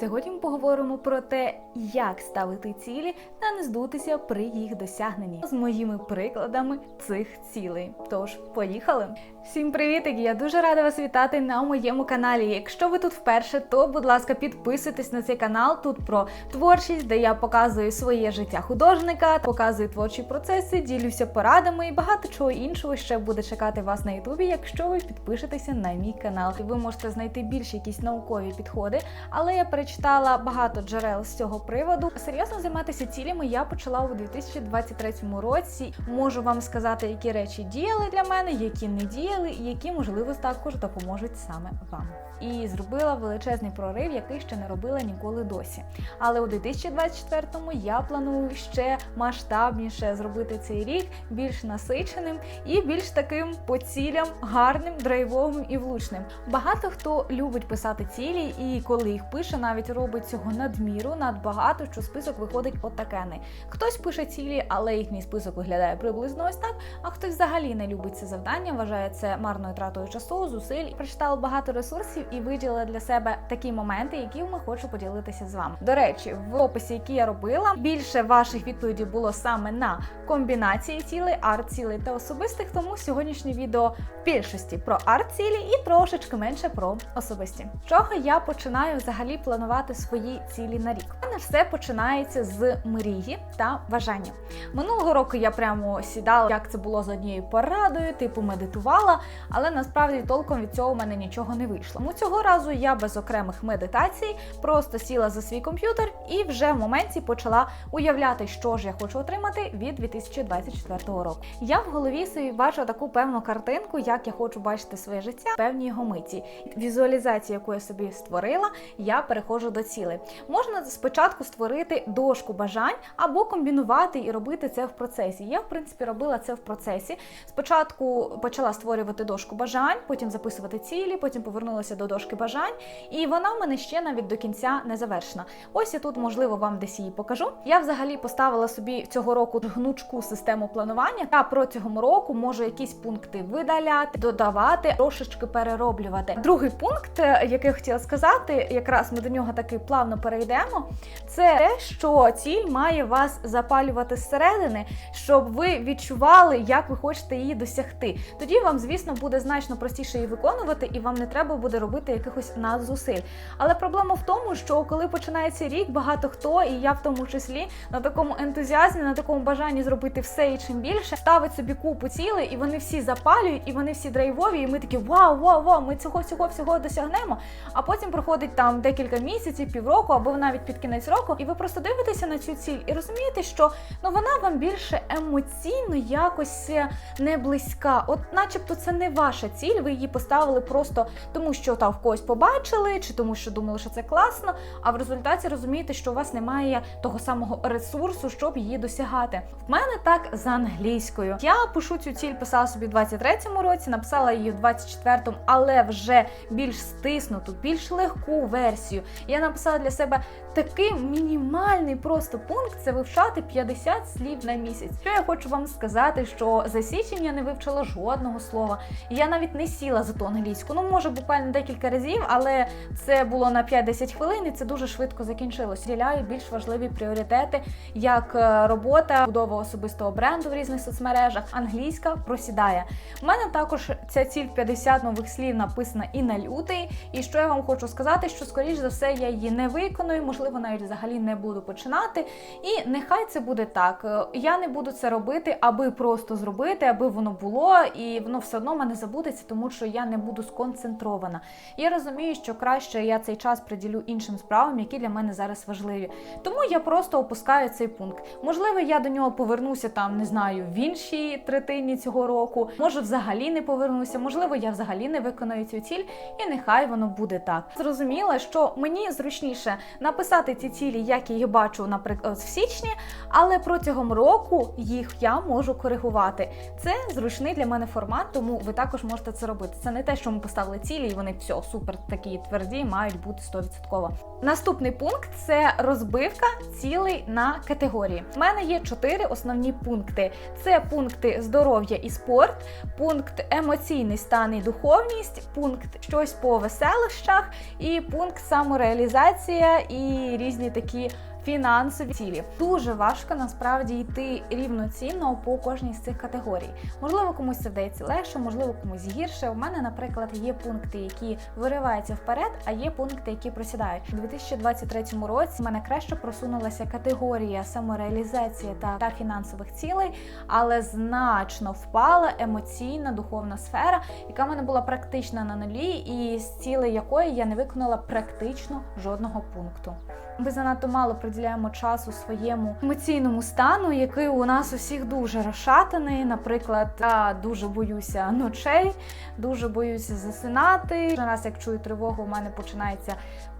Сьогодні ми поговоримо про те, як ставити цілі та не здутися при їх досягненні з моїми прикладами цих цілей. Тож, поїхали! Всім привітики! Я дуже рада вас вітати на моєму каналі. Якщо ви тут вперше, то будь ласка, підписуйтесь на цей канал. Тут про творчість, де я показую своє життя художника, показую творчі процеси, ділюся порадами і багато чого іншого ще буде чекати вас на Ютубі, якщо ви підпишетеся на мій канал. Ви можете знайти більш якісь наукові підходи, але я перечитала багато джерел з цього приводу. Серйозно займатися цілями я почала у 2023 році. Можу вам сказати, які речі діяли для мене, які не діяли, і які можливо також допоможуть саме вам. І зробила величезний прорив, який ще не робила ніколи досі. Але у 2024-му я планую ще масштабніше зробити цей рік більш насиченим і більш таким по цілям гарним, драйвовим і влучним. Багато хто любить писати цілі, і коли їх пише, навіть робить цього надміру, надбагато, що список виходить отакений. Хтось пише цілі, але їхній список виглядає приблизно ось так. А хтось взагалі не любить це завдання, вважає це марною тратою часу, зусиль. Прочитала багато ресурсів і виділила для себе такі моменти, якими хочу поділитися з вами. До речі, в описі, який я робила, більше ваших відповідей було саме на комбінації цілей, арт-цілей та особистих. Тому сьогоднішнє відео в більшості про арт-цілі і трошечки менше про особисті. Чого я починаю взагалі планувати свої цілі на рік? У мене все починається з мрії та бажання. Минулого року я прямо сідала, як це було з однією порадою, типу медитувала, але насправді толком від цього в мене нічого не вийшло. Тому цього разу я без окремих медитацій просто сіла за свій комп'ютер і вже в моменті почала уявляти, що ж я хочу отримати від 2024 року. Я в голові собі бачу таку певну картинку, як я хочу бачити своє життя в певній його миті. Візуалізація, яку я собі створила, я переходжу до цілей. Можна спочатку створити дошку бажань або комбінувати і робити це в процесі. Я, в принципі, робила це в процесі. Спочатку почала створювати дошку бажань, потім записувати цілі, потім повернулася до дошки бажань, і вона в мене ще навіть до кінця не завершена. Ось я тут, можливо, вам десь її покажу. Я взагалі поставила соби цього року гнучку систему планування. Я протягом року можу якісь пункти видаляти, додавати, трошечки перероблювати. Другий пункт, е, який я хотіла сказати, якраз ми до нього таки плавно перейдемо. Це те, що ціль має вас запалювати зсередини, щоб ви відчували, як ви хочете її досягти. Тоді вам, звісно, буде значно простіше її виконувати, і вам не треба буде робити якихось надзусиль. Але проблема в тому, що коли починається рік, багато хто, і я в тому числі, на такому ентузіазмі, на такому бажанні зробити все і чим більше, ставить собі купу цілей, і вони всі запалюють, і вони всі драйвові, і ми такі вау, вау, вау, ми цього всього всього досягнемо. А потім проходить там декілька місяців, півроку або навіть під кінець року, і ви просто дивитеся на цю ціль і розумієте, що ну вона вам більше емоційно якось не близька. От, начебто, це не ваша ціль, ви її поставили просто тому, що там в когось побачили, чи тому, що думали, що це класно. А в результаті розумієте, що у вас немає того самого ресурсу, щоб її досягати. В мене так з англійською. Я пишу цю ціль, писала собі в 23-му році, написала її в 24-му, але вже більш стиснуту, більш легку версію. Я написала для себе такий мінімальний просто пункт це вивчати 50 слів на місяць. Що я хочу вам сказати, що за січень я не вивчила жодного слова. І я навіть не сіла за ту англійську. Ну, може, буквально декілька разів, але це було на 5-10 хвилин, і це дуже швидко закінчилось. Діляю більш важливі пріоритети, як е, робота, будова особистого бренду в різних соцмережах. Англійська просідає. У мене також ця ціль 50 нових слів написана і на лютий. І що я вам хочу сказати, що скоріш за все я її не виконую, можливо, навіть взагалі не буду починати. І нехай це буде так. Е, Я не буду це робити, аби просто зробити, аби воно було, і воно все одно мене забудеться, тому що я не буду сконцентрована. Я розумію, що краще я цей час приділю іншим справам, які для мене зараз важливі. Тому я просто опускаю цей пункт. Можливо, я до нього повернуся там, не знаю, в іншій третині цього року. Може, взагалі не повернуся, можливо, я взагалі не виконую цю ціль, і нехай воно буде так. Зрозуміла, що мені зручніше написати ці цілі, як я їх бачу, наприклад, в січні, але протягом року їх я можу коригувати. Це зручний для мене формат, тому ви також можете це робити. Це не те, що ми поставили цілі, і вони все супер такі тверді, мають бути 100%. Наступний пункт це розбивка цілей на категорії. У мене є чотири основні пункти: це пункти здоров'я і спорт, пункт емоційний стан і духовність, пункт щось по веселищах, і пункт самореалізація і різні такі фінансові цілі. Дуже важко насправді йти рівноцінно по кожній з цих категорій. Можливо, комусь це вдається легше, можливо, комусь гірше. У мене, наприклад, є пункти, які вириваються вперед, а є пункти, які просідають. У 2023 році в мене краще просунулася категорія самореалізація та, та фінансових цілей, але значно впала емоційна духовна сфера, яка в мене була практично на нулі, і з цілей якої я не виконала практично жодного пункту. Ми занадто мало приділяємо часу своєму емоційному стану, який у нас усіх дуже розшатаний. Наприклад, я дуже боюся ночей, дуже боюся засинати. Раз, як чую тривогу, у мене починається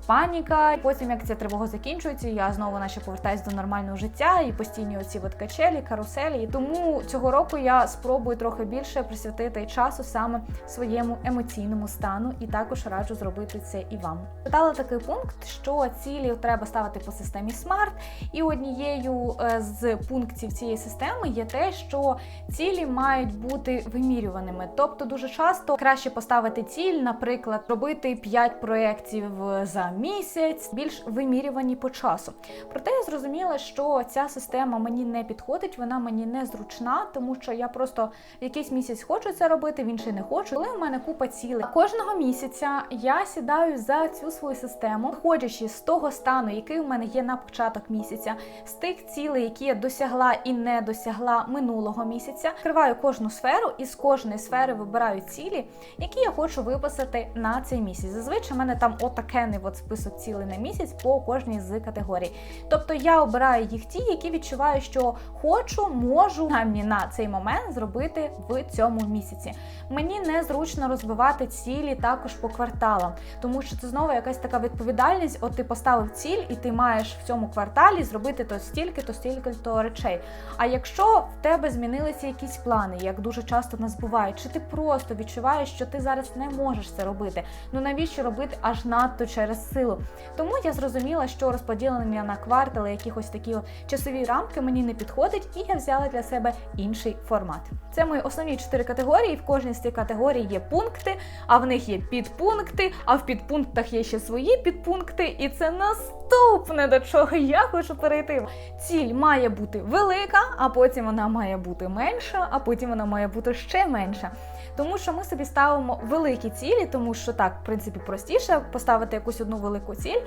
паніка. Потім, як ця тривога закінчується, я знову наче повертаюсь до нормального життя і постійні оці от качелі, каруселі. І тому цього року я спробую трохи більше присвятити часу саме своєму емоційному стану, і також раджу зробити це і вам. Питала такий пункт, що цілі треба ставити по системі SMART, і однією е, з пунктів цієї системи є те, що цілі мають бути вимірюваними. Тобто, дуже часто краще поставити ціль, наприклад, робити 5 проєктів за місяць, більш вимірювані по часу. Проте я зрозуміла, що ця система мені не підходить, вона мені не зручна, тому що я просто якийсь місяць хочу це робити, в інший не хочу. Коли в мене купа цілей кожного місяця я сідаю за цю свою систему, виходячи з того стану, який у мене є на початок місяця, з тих цілей, які я досягла і не досягла минулого місяця, відкриваю кожну сферу і з кожної сфери вибираю цілі, які я хочу виписати на цей місяць. Зазвичай в мене там отакений от список цілей на місяць по кожній з категорій. Тобто я обираю їх ті, які відчуваю, що хочу, можу намі на цей момент зробити в цьому місяці. Мені незручно розбивати цілі також по кварталам, тому що це знову якась така відповідальність. От ти поставив ціль, і ти маєш в цьому кварталі зробити то стільки, то стільки то речей. А якщо в тебе змінилися якісь плани, як дуже часто нас буває, чи ти просто відчуваєш, що ти зараз не можеш це робити? Ну навіщо робити аж надто через силу? Тому я зрозуміла, що розподілення на квартали, якихось такі часові рамки мені не підходить, і я взяла для себе інший формат. Це мої основні чотири категорії. В кожній з цих категорій є пункти, а в них є підпункти, а в підпунктах є ще свої підпункти, і це наступне до чого я хочу перейти. Ціль має бути велика, а потім вона має бути менша, а потім вона має бути ще менша. Тому що ми собі ставимо великі цілі, тому що так, в принципі, простіше поставити якусь одну велику ціль,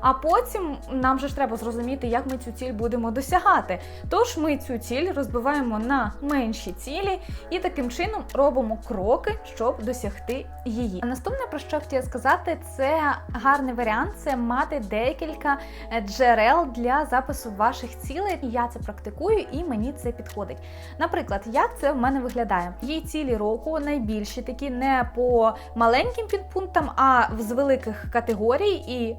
а потім нам же ж треба зрозуміти, як ми цю ціль будемо досягати. Тож ми цю ціль розбиваємо на менші цілі і таким чином робимо кроки, щоб досягти її. Наступне про що хотіла сказати, це гарний варіант це мати декілька е, джерел для запису ваших цілей. Я це практикую і мені це підходить. Наприклад, як це в мене виглядає? Є цілі року, найбільші такі не по маленьким підпунктам, а з великих категорій і.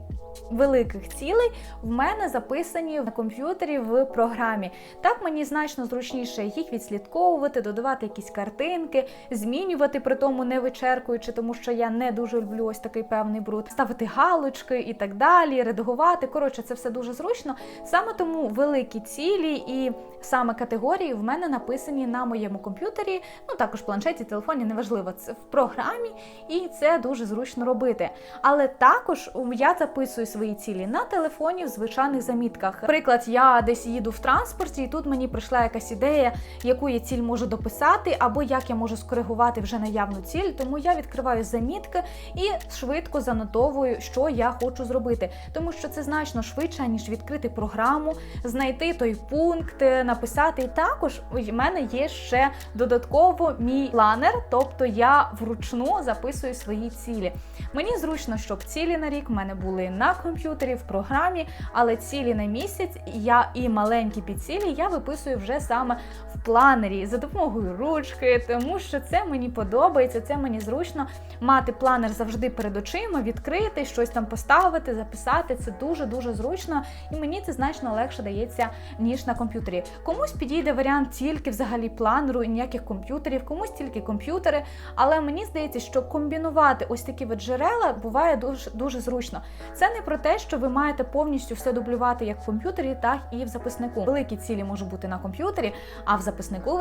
Великих цілей в мене записані на комп'ютері в програмі. Так мені значно зручніше їх відслідковувати, додавати якісь картинки, змінювати, при тому не вичеркуючи, тому що я не дуже люблю ось такий певний бруд, ставити галочки і так далі, редагувати. Коротше, це все дуже зручно. Саме тому великі цілі і саме категорії в мене написані на моєму комп'ютері, ну також планшеті, телефоні, неважливо, це в програмі, і це дуже зручно робити. Але також я записую свої цілі на телефоні в звичайних замітках. Наприклад, я десь їду в транспорті, і тут мені прийшла якась ідея, яку я ціль можу дописати, або як я можу скоригувати вже наявну ціль. Тому я відкриваю замітки і швидко занотовую, що я хочу зробити. Тому що це значно швидше, ніж відкрити програму, знайти той пункт, написати. І також у мене є ще додатково мій планер, тобто я вручну записую свої цілі. Мені зручно, щоб цілі на рік в мене були на комп'ютері, в програмі, але цілі на місяць я і маленькі підцілі я виписую вже саме планері за допомогою ручки, тому що це мені подобається, це мені зручно мати планер завжди перед очима, відкрити, щось там поставити, записати. Це дуже-дуже зручно, і мені це значно легше дається, ніж на комп'ютері. Комусь підійде варіант тільки взагалі планеру і ніяких комп'ютерів, комусь тільки комп'ютери. Але мені здається, що комбінувати ось такі от джерела буває дуже дуже зручно. Це не про те, що ви маєте повністю все дублювати як в комп'ютері, так і в записнику. Великі цілі можуть бути на комп'ютері, а в записнику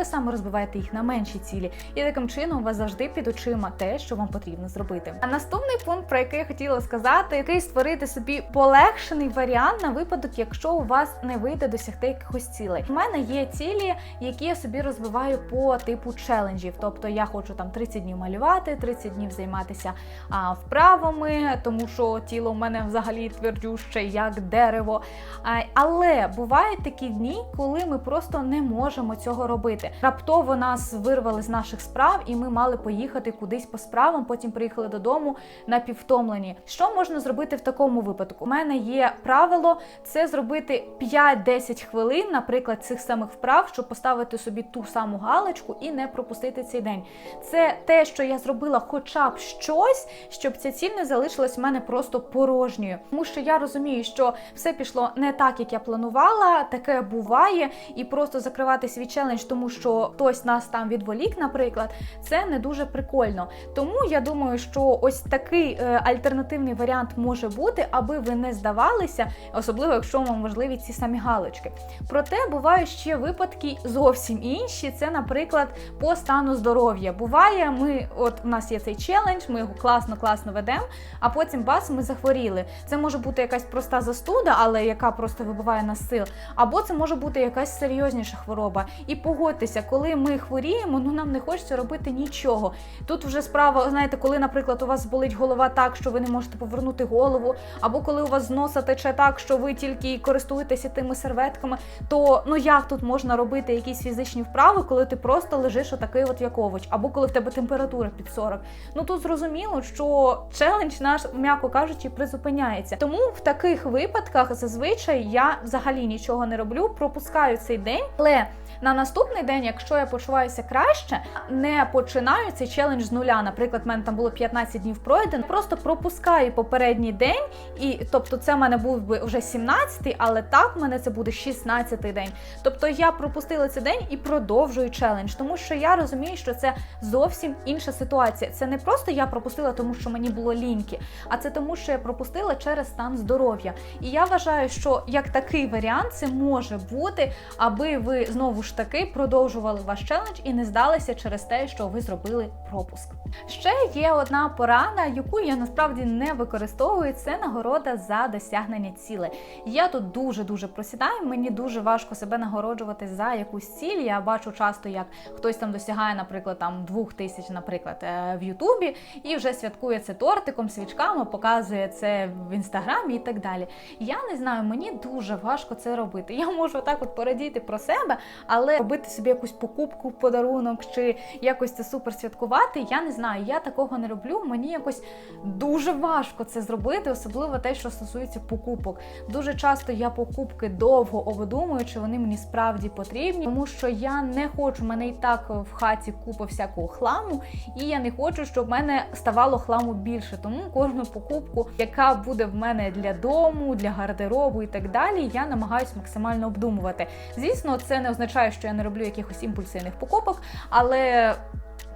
ви саме розбиваєте їх на менші цілі. І таким чином у вас завжди під очима те, що вам потрібно зробити. А наступний пункт, про який я хотіла сказати, який створити собі полегшений варіант на випадок, якщо у вас не вийде досягти якихось цілей. У мене є цілі, які я собі розбиваю по типу челенджів. Тобто я хочу там 30 днів малювати, 30 днів займатися а, вправами, тому що тіло у мене взагалі твердюще, як дерево. А, але бувають такі дні, коли ми просто не можемо цього робити. Раптово нас вирвали з наших справ, і ми мали поїхати кудись по справам. Потім приїхали додому напіввтомлені. Що можна зробити в такому випадку? У мене є правило це зробити 5-10 хвилин, наприклад, цих самих вправ, щоб поставити собі ту саму галочку і не пропустити цей день. Це те, що я зробила, хоча б щось, щоб ця ціль не залишилась в мене просто порожньою. Тому що я розумію, що все пішло не так, як я планувала. Таке буває, і просто закривати свій челендж, тому що хтось нас там відволік, наприклад, це не дуже прикольно. Тому я думаю, що ось такий е, альтернативний варіант може бути, аби ви не здавалися, особливо якщо вам важливі ці самі галочки. Проте бувають ще випадки зовсім інші. Це, наприклад, по стану здоров'я. Буває, ми, от у нас є цей челендж, ми його класно, класно ведемо, а потім бас, ми захворіли. Це може бути якась проста застуда, але яка просто вибиває нас сил, або це може бути якась серйозніша хвороба. І погодьтеся, коли ми хворіємо, ну нам не хочеться робити нічого. Тут вже справа, знаєте, коли, наприклад, у вас болить голова так, що ви не можете повернути голову, або коли у вас з носа тече так, що ви тільки користуєтеся тими серветками, то ну як тут можна робити якісь фізичні вправи, коли ти просто лежиш отакий от як овоч, або коли в тебе температура під 40. Ну тут зрозуміло, що челендж наш, м'яко кажучи, призупиняється. Тому в таких випадках зазвичай я взагалі нічого не роблю, пропускаю цей день, але на наступний день, якщо я почуваюся краще, не починаю цей челендж з нуля. Наприклад, в мене там було 15 днів пройдено, просто пропускаю попередній день, і тобто це в мене був би вже 17-й, але так в мене це буде 16-й день. Тобто я пропустила цей день і продовжую челендж, тому що я розумію, що це зовсім інша ситуація. Це не просто я пропустила, тому що мені було ліньки, а це тому, що я пропустила через стан здоров'я. І я вважаю, що як такий варіант це може бути, аби ви знову ж таки продовжували ваш челендж і не здалися через те, що ви зробили пропуск. Ще є одна порада, яку я насправді не використовую. Це нагорода за досягнення цілей. Я тут дуже дуже просідаю. Мені дуже важко себе нагороджувати за якусь ціль. Я бачу часто, як хтось там досягає, наприклад, там двох тисяч, наприклад, е, в Ютубі, і вже святкує це тортиком, свічками, показує це в інстаграмі і так далі. Я не знаю, мені дуже важко це робити. Я можу так от порадіти про себе, але робити собі якусь покупку в подарунок чи якось це супер святкувати. Я не знаю, я такого не роблю. Мені якось дуже важко це зробити, особливо те, що стосується покупок. Дуже часто я покупки довго обдумую, чи вони мені справді потрібні, тому що я не хочу, в мене і так в хаті купа всякого хламу, і я не хочу, щоб в мене ставало хламу більше. Тому кожну покупку, яка буде в мене для дому, для гардеробу і так далі, я намагаюся максимально обдумувати. Звісно, це не означає, що я не роблю якихось імпульсивних покупок, але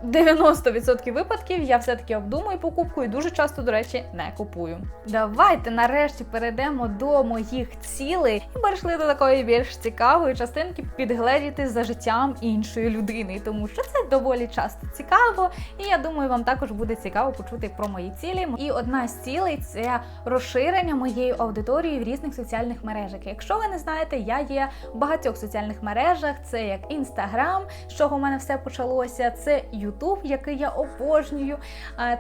90% випадків я все-таки обдумую покупку і дуже часто, до речі, не купую. Давайте нарешті перейдемо до моїх цілей і перейшли до такої більш цікавої частинки підгледіти за життям іншої людини, тому що це доволі часто цікаво, і я думаю, вам також буде цікаво почути про мої цілі. І одна з цілей це розширення моєї аудиторії в різних соціальних мережах. Якщо ви не знаєте, я є в багатьох соціальних мережах, це як Інстаграм, з чого в мене все почалося, це Ютуб, який я обожнюю,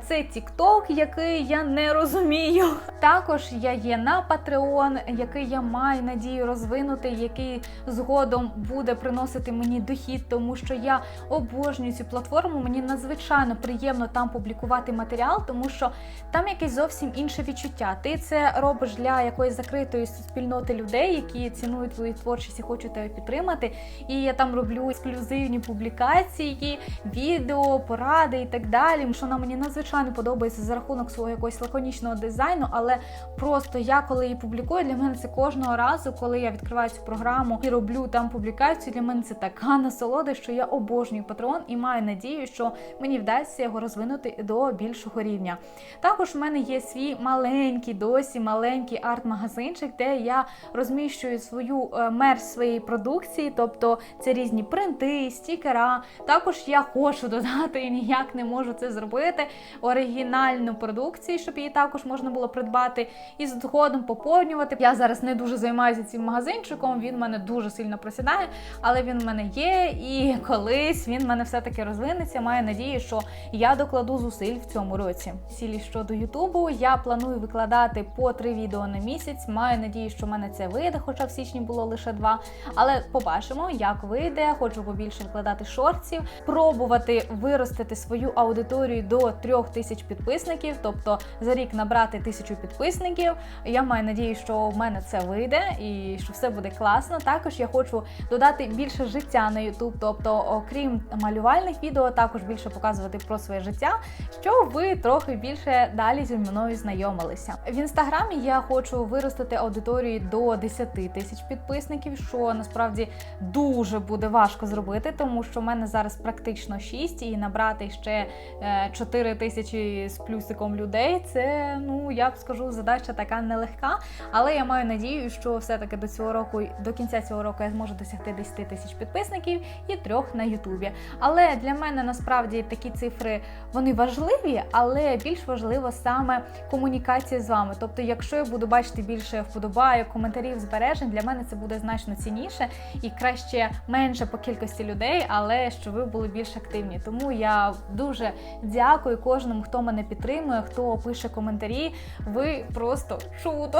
це TikTok, який я не розумію. Також я є на Patreon, який я маю надію розвинути, який згодом буде приносити мені дохід, тому що я обожнюю цю платформу. Мені надзвичайно приємно там публікувати матеріал, тому що там якесь зовсім інше відчуття. Ти це робиш для якоїсь закритої спільноти людей, які цінують твою творчість і хочуть тебе підтримати. І я там роблю ексклюзивні публікації, відео поради і так далі. Що вона мені надзвичайно подобається за рахунок свого якогось лаконічного дизайну, але просто я коли її публікую, для мене це кожного разу, коли я відкриваю цю програму і роблю там публікацію. Для мене це така насолода, що я обожнюю патрон і маю надію, що мені вдасться його розвинути до більшого рівня. Також в мене є свій маленький, досі маленький арт-магазинчик, де я розміщую свою е, мерч своєї продукції, тобто це різні принти, стікера. Також я хочу додати і ніяк не можу це зробити. Оригінальну продукцію, щоб її також можна було придбати і згодом поповнювати. Я зараз не дуже займаюся цим магазинчиком. Він в мене дуже сильно просідає, але він в мене є. І колись він в мене все-таки розвинеться. Маю надію, що я докладу зусиль в цьому році. Цілі щодо Ютубу я планую викладати по три відео на місяць. Маю надію, що в мене це вийде, хоча в січні було лише два. Але побачимо, як вийде. Хочу побільше викладати шортів, пробувати виростити свою аудиторію до трьох тисяч підписників, тобто за рік набрати тисячу підписників. Я маю надію, що в мене це вийде і що все буде класно. Також я хочу додати більше життя на YouTube, тобто, окрім малювальних відео, також більше показувати про своє життя, щоб ви трохи більше далі зі мною знайомилися. В інстаграмі я хочу виростити аудиторію до 10 тисяч підписників, що насправді дуже буде важко зробити, тому що в мене зараз практично 6 і набрати ще е, 4 тисячі з плюсиком людей. Це ну я б скажу, задача така нелегка. Але я маю надію, що все-таки до цього року, до кінця цього року, я зможу досягти 10 тисяч підписників і трьох на Ютубі. Але для мене насправді такі цифри вони важливі, але більш важливо саме комунікація з вами. Тобто, якщо я буду бачити більше вподобайок, коментарів, збережень, для мене це буде значно цінніше і краще менше по кількості людей, але щоб ви були більш активні. Тому я дуже дякую кожному, хто мене підтримує, хто пише коментарі. Ви просто чудо.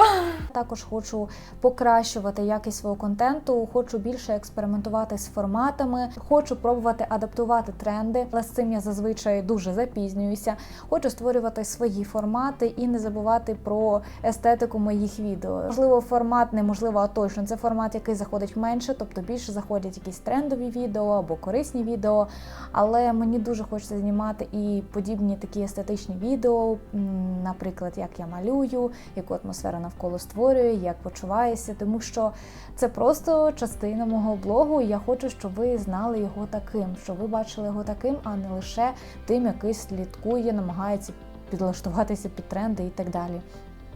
Також хочу покращувати якість свого контенту, хочу більше експериментувати з форматами, хочу пробувати адаптувати тренди. Але з цим я зазвичай дуже запізнююся. Хочу створювати свої формати і не забувати про естетику моїх відео. Можливо, формат неможливо, а точно це формат, який заходить менше, тобто більше заходять якісь трендові відео або корисні відео. Але мені дуже хочеться знімати і подібні такі естетичні відео, наприклад, як я малюю, яку атмосферу навколо створюю, як почуваюся, тому що це просто частина мого блогу. і Я хочу, щоб ви знали його таким, щоб ви бачили його таким, а не лише тим, який слідкує, намагається підлаштуватися під тренди і так далі.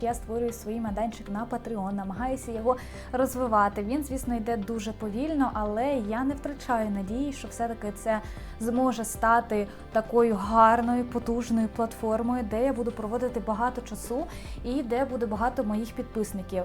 Я створюю свій майданчик на Patreon, намагаюся його розвивати. Він, звісно, йде дуже повільно, але я не втрачаю надії, що все-таки це зможе стати такою гарною, потужною платформою, де я буду проводити багато часу і де буде багато моїх підписників.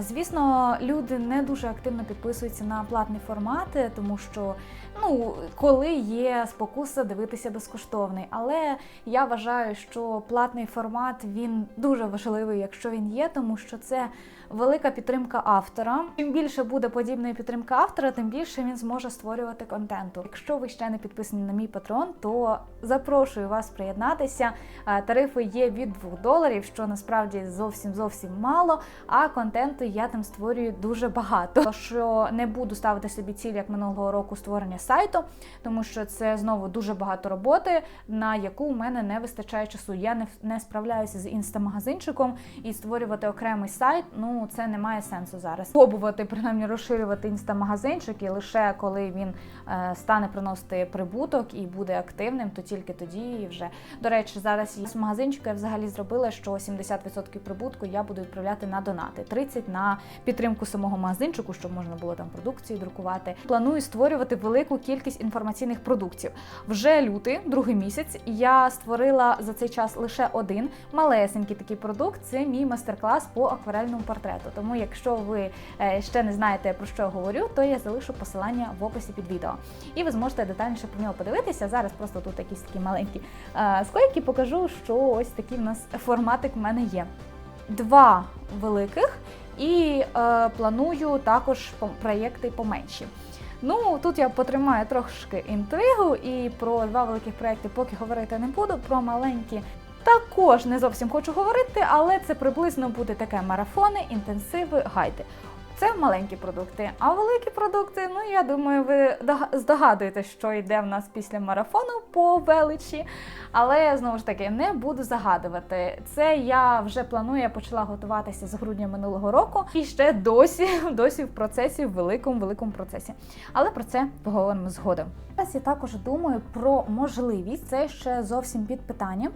Звісно, люди не дуже активно підписуються на платні формати, тому що ну, коли є спокуса дивитися безкоштовний. Але я вважаю, що платний формат він дуже важливий, якщо він є, тому що це велика підтримка автора. Чим більше буде подібної підтримки автора, тим більше він зможе створювати контенту. Якщо ви ще не підписані на мій патрон, то запрошую вас приєднатися. Е, Тарифи є від 2 доларів, що насправді зовсім зовсім мало. А контенту я там створюю дуже багато. Що не буду ставити собі ціль як минулого року створення сайту, тому що це знову дуже багато роботи, на яку у мене не вистачає часу. Я не, не справляюся з інстамагазинчиком і створювати окремий сайт. Ну це не має сенсу зараз. Пробувати принаймні розширювати інстамагазинчик і лише коли він е, стане приносити прибуток і буде активним, то тільки тоді вже до речі, зараз з магазинчика я взагалі зробила, що 70% прибутку я буду відправляти на донати, 30% на підтримку самого магазинчику, щоб можна було там продукцію друкувати. Планую створювати велику кількість інформаційних продуктів. Вже лютий, другий місяць. Я створила за цей час лише один малесенький такий продукт. Це мій майстер-клас по акварельному портрету. Тому, якщо ви е, ще не знаєте про що я говорю, то я залишу посилання в описі під відео, і ви зможете детальніше про нього подивитися. Зараз просто тут якісь такі маленькі е, склейки покажу, що ось такий в нас форматик в мене є. Два великих і е, планую також проєкти поменші. Ну тут я потримаю трошки інтригу, і про два великих проекти поки говорити не буду. Про маленькі також не зовсім хочу говорити, але це приблизно буде таке марафони, інтенсиви, гайди. Це маленькі продукти. А великі продукти, ну я думаю, ви дога- здогадуєтесь, що йде в нас після марафону по величі. Але знову ж таки не буду загадувати. Це я вже планую, я почала готуватися з грудня минулого року і ще досі, досі в процесі, в великому великому процесі. Але про це поговоримо згодом. Зараз я також думаю про можливість, це ще зовсім під питання.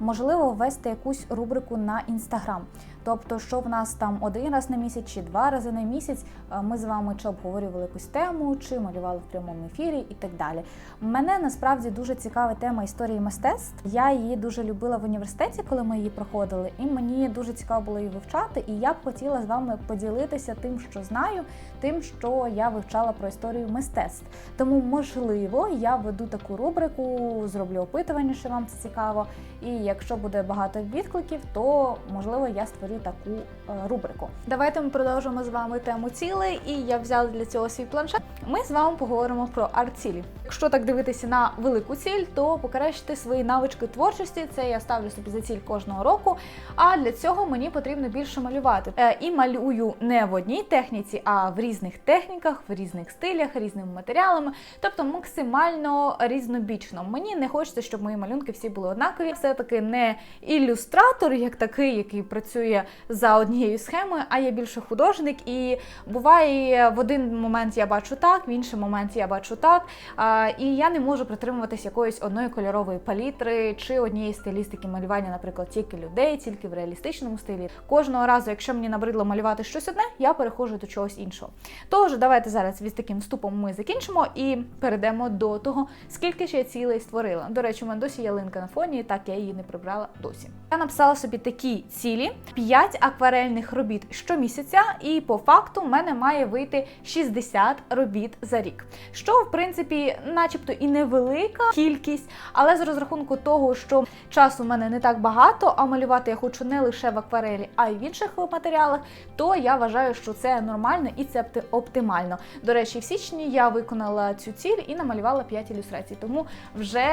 Можливо, ввести якусь рубрику на інстаграм. Тобто, що в нас там один раз на місяць чи два рази на місяць, е, ми з вами чи обговорювали якусь тему, чи малювали в прямому ефірі і так далі. Мене насправді дуже цікава тема історії мистецтв. Я її дуже любила в університеті, коли ми її проходили, і мені дуже цікаво було її вивчати. І я б хотіла з вами поділитися тим, що знаю, тим, що я вивчала про історію мистецтв. Тому, можливо, я веду таку рубрику, зроблю опитування, що вам це цікаво. І якщо буде багато відкликів, то можливо я створю таку е, рубрику. Давайте ми продовжимо з вами тему цілей, і я взяла для цього свій планшет. Ми з вами поговоримо про арт-цілі. Якщо так дивитися на велику ціль, то покращити свої навички творчості. Це я ставлю собі за ціль кожного року. А для цього мені потрібно більше малювати. Е, і малюю не в одній техніці, а в різних техніках, в різних стилях, різними матеріалами, тобто максимально різнобічно. Мені не хочеться, щоб мої малюнки всі були однакові. Все таки не ілюстратор, як такий, який працює за однією схемою, а я більше художник. І буває в один момент я бачу так, в інший момент я бачу так. І я не можу притримуватись якоїсь одної кольорової палітри чи однієї стилістики малювання, наприклад, тільки людей, тільки в реалістичному стилі. Кожного разу, якщо мені набридло малювати щось одне, я переходжу до чогось іншого. Тож, давайте зараз від таким вступом ми закінчимо і перейдемо до того, скільки ж я цілей створила. До речі, у мене досі ялинка на фоні, так я її не прибрала досі. Я написала собі такі цілі: 5 акварельних робіт щомісяця, і по факту в мене має вийти 60 робіт за рік. Що, в принципі, начебто і невелика кількість, але з розрахунку того, що часу в мене не так багато, а малювати я хочу не лише в акварелі, а й в інших матеріалах, то я вважаю, що це нормально і це оптимально. До речі, в січні я виконала цю ціль і намалювала 5 ілюстрацій, тому вже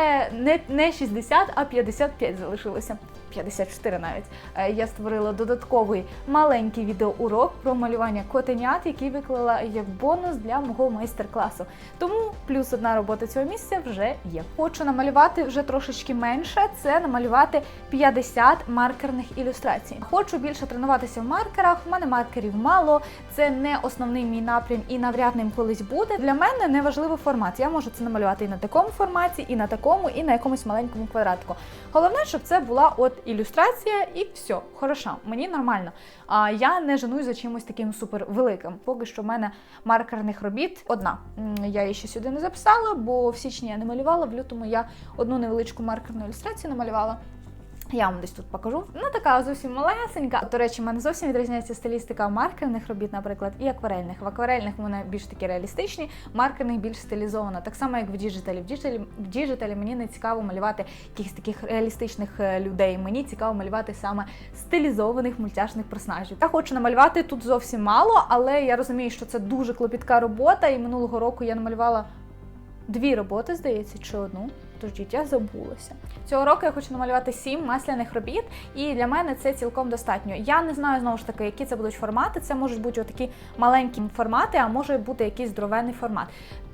не 60, а 55 залишилося. 54 навіть. Е, Я створила додатковий маленький відеоурок про малювання котенят, який виклала як бонус для мого майстер-класу. Тому плюс одна робота цього місця вже є. Хочу намалювати вже трошечки менше. Це намалювати 50 маркерних ілюстрацій. Хочу більше тренуватися в маркерах. У мене маркерів мало. Це не основний мій напрям і навряд ним колись буде. Для мене не важливий формат. Я можу це намалювати і на такому форматі, і на такому, і на якомусь маленькому квадратику. Головне, щоб це була от ілюстрація, і все, хороша, мені нормально. А я не женусь за чимось таким супер великим. Поки що в мене маркерних робіт одна. Я її ще сюди не записала, бо в січні я не малювала, в лютому я одну невеличку маркерну ілюстрацію намалювала. Я вам десь тут покажу. Ну така зовсім малесенька. До речі, в мене зовсім відрізняється стилістика маркерних робіт, наприклад, і акварельних. В акварельних вони більш такі реалістичні, маркерних більш стилізовано. Так само, як в діджиталі. В діджиталі, в діджиталі мені не цікаво малювати якихось таких реалістичних е, людей. Мені цікаво малювати саме стилізованих мультяшних персонажів. Я хочу намалювати тут зовсім мало, але я розумію, що це дуже клопітка робота. І минулого року я намалювала дві роботи, здається, чи одну. Тождіть, я забулася. Цього року я хочу намалювати сім масляних робіт, і для мене це цілком достатньо. Я не знаю знову ж таки, які це будуть формати. Це можуть бути такі маленькі формати, а може бути якийсь здоровенний формат.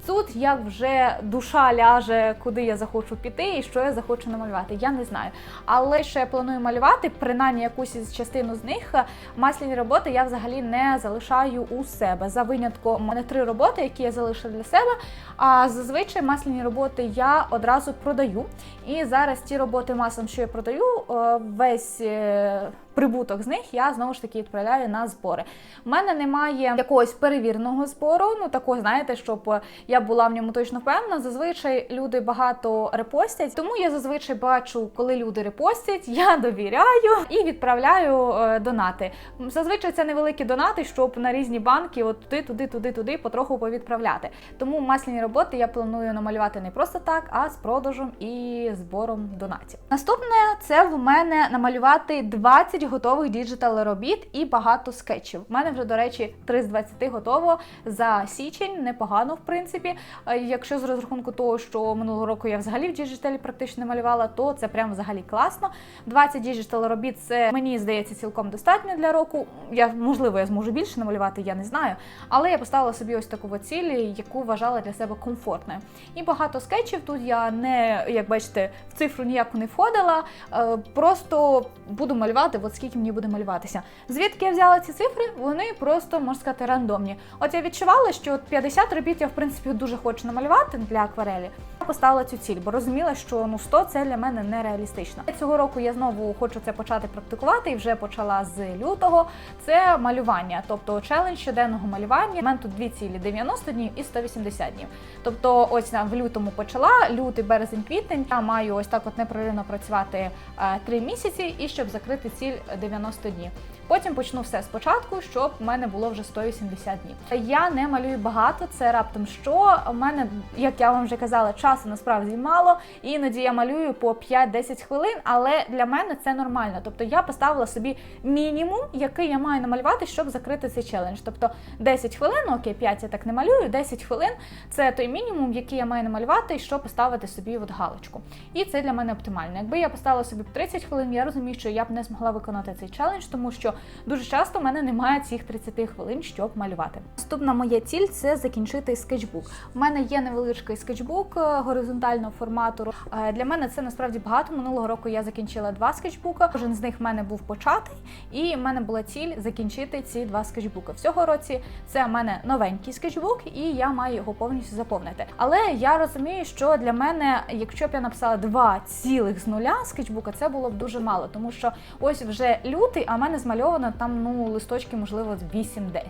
Тут як вже душа ляже, куди я захочу піти і що я захочу намалювати. Я не знаю. Але ще я планую малювати, принаймні якусь із частину з них. Масляні роботи я взагалі не залишаю у себе. За винятком мене три роботи, які я залишила для себе. А зазвичай масляні роботи я одразу продаю. І зараз ті роботи маслом, що я продаю, е, весь е, прибуток з них я знову ж таки відправляю на збори. У мене немає якогось перевіреного збору, ну такого, знаєте, щоб я була в ньому точно впевнена. Зазвичай люди багато репостять, тому я зазвичай бачу, коли люди репостять, я довіряю і відправляю е, донати. Зазвичай це невеликі донати, щоб на різні банки, от туди, туди, туди, туди потроху повідправляти. Тому масляні роботи я планую намалювати не просто так, а з продажем і збором донатів. Наступне це в мене намалювати 20 готових діджитал робіт і багато скетчів. У мене вже, до речі, 3 з 20 готово за січень, непогано, в принципі. Якщо з розрахунку того, що минулого року я взагалі в діджиталі практично не малювала, то це прям взагалі класно. 20 діджитал робіт це мені здається цілком достатньо для року. Я можливо я зможу більше намалювати, я не знаю. Але я поставила собі ось таку ціль, яку вважала для себе комфортною. І багато скетчів тут я не, як бачите, в цифру ніяку не входила. е, Просто буду малювати, от скільки мені буде малюватися. Звідки я взяла ці цифри? Вони просто можна сказати рандомні. От я відчувала, що от 50 робіт я в принципі дуже хочу намалювати для акварелі. Я поставила цю ціль, бо розуміла, що ну 100 це для мене нереалістично. Цього року я знову хочу це почати практикувати і вже почала з лютого. Це малювання, тобто челендж щоденного малювання. У мене тут дві цілі: 90 днів і 180 днів. Тобто, ось в лютому почала, лютий, березень, квітень. Я маю ось так от непреривно працювати е, три місяці, і щоб закрити ціль 90 днів. Потім почну все спочатку, щоб в мене було вже 180 днів. Я не малюю багато, це раптом що. У мене, як я вам вже казала, часу насправді мало. Іноді я малюю по 5-10 хвилин, але для мене це нормально. Тобто я поставила собі мінімум, який я маю намалювати, щоб закрити цей челендж. Тобто 10 хвилин, ну, окей, 5 я так не малюю, 10 хвилин це той мінімум, який я маю намалювати, щоб поставити собі от галочку. І це для мене оптимально. Якби я поставила собі 30 хвилин, я розумію, що я б не змогла виконати цей челендж, тому що дуже часто в мене немає цих 30 хвилин, щоб малювати. Наступна моя ціль це закінчити скетчбук. У мене є невеличкий скетчбук е, горизонтального формату. Е, Для мене це насправді багато. Минулого року я закінчила два скетчбука. Кожен з них в мене був початий, і в мене була ціль закінчити ці два скетчбуки. В цього році це в мене новенький скетчбук, і я маю його повністю заповнити. Але я розумію, що для мене, якщо б я написала два цілих з нуля скетчбука, це було б дуже мало, тому що ось вже лютий, а в мене змальовано там ну листочки, можливо, 8-10.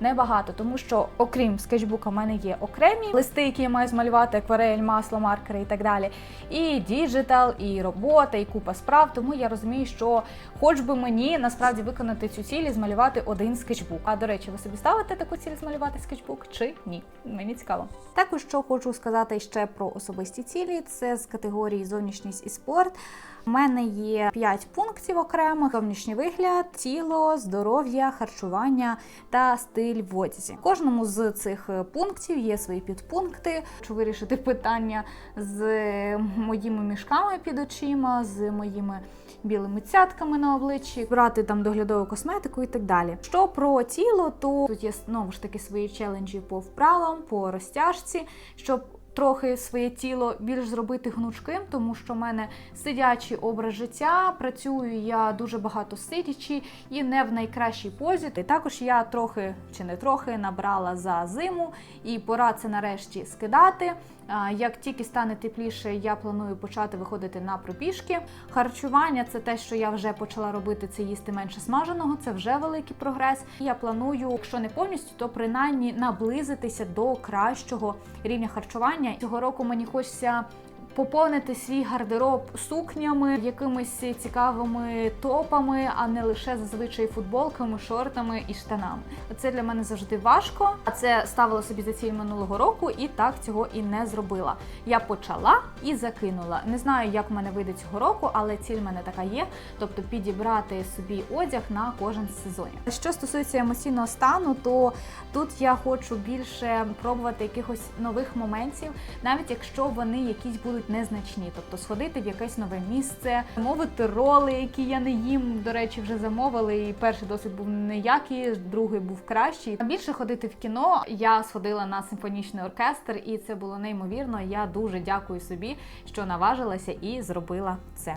Небагато, тому що окрім скетчбука, в мене є окремі листи, які я маю змалювати, акварель, масло, маркери і так далі. І діджитал, і робота, і купа справ. Тому я розумію, що хоч би мені насправді виконати цю ціль і змалювати один скетчбук. А до речі, ви собі ставите таку ціль змалювати скетчбук чи ні? Мені цікаво. Також що хочу сказати ще про особисті цілі, це з категорії зовнішність і спорт. У мене є 5 пунктів окремих: зовнішній вигляд, тіло, здоров'я, харчування та стиль в одязі. Кожному з цих е, пунктів є свої підпункти. Хочу вирішити питання з моїми мішками під очима, з моїми білими цятками на обличчі, брати там доглядову косметику і так далі. Що про тіло, то тут є знову ж таки свої челенджі по вправам, по розтяжці, щоб трохи своє тіло більш зробити гнучким, тому що в мене сидячий образ життя. Працюю я дуже багато сидячи і не в найкращій позі. І також я трохи чи не трохи набрала за зиму, і пора це нарешті скидати. Як тільки стане тепліше, я планую почати виходити на пробіжки. Харчування це те, що я вже почала робити, це їсти менше смаженого, це вже великий прогрес. Я планую, якщо не повністю, то принаймні наблизитися до кращого рівня харчування. Цього року мені хочеться. Поповнити свій гардероб сукнями, якимись цікавими топами, а не лише зазвичай футболками, шортами і штанами. Це для мене завжди важко. А це ставила собі за ціль минулого року, і так цього і не зробила. Я почала і закинула. Не знаю, як в мене вийде цього року, але ціль в мене така є. Тобто підібрати собі одяг на кожен з сезонів. Що стосується емоційного стану, то тут я хочу більше пробувати якихось нових моментів, навіть якщо вони якісь будуть незначні, тобто сходити в якесь нове місце, замовити роли, які я не їм. До речі, вже замовили. І перший досвід був неякий, другий був кращий. Більше ходити в кіно. Я сходила на симфонічний оркестр, і це було неймовірно. Я дуже дякую собі, що наважилася і зробила це.